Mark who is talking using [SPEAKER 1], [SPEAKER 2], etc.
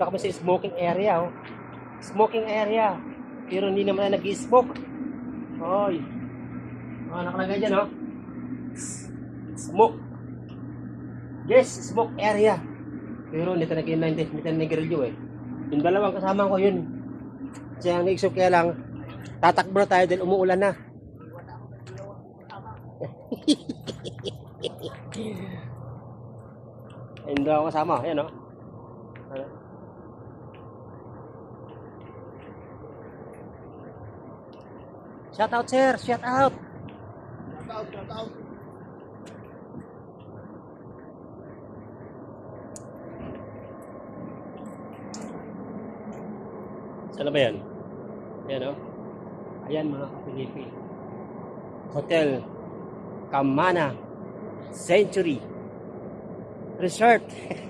[SPEAKER 1] Punta kami sa smoking area, oh. Smoking area. Pero hindi naman na nag-smoke. Oy. Oh, nakalagay dyan, oh. Smoke. Yes, smoke area. Pero hindi ka nag-inline, hindi ka nag-grilyo, eh. Yung dalawang kasama ko yun. Kasi ang naisip kaya lang, tatakbo na tayo dahil umuulan na. Daw ako kasama. Ayan, oh. Shout out, sir. Shout out. Saan na ba yan? Ayan, oh. Ayan, mga kapilipin. Hotel Kamana Century Resort.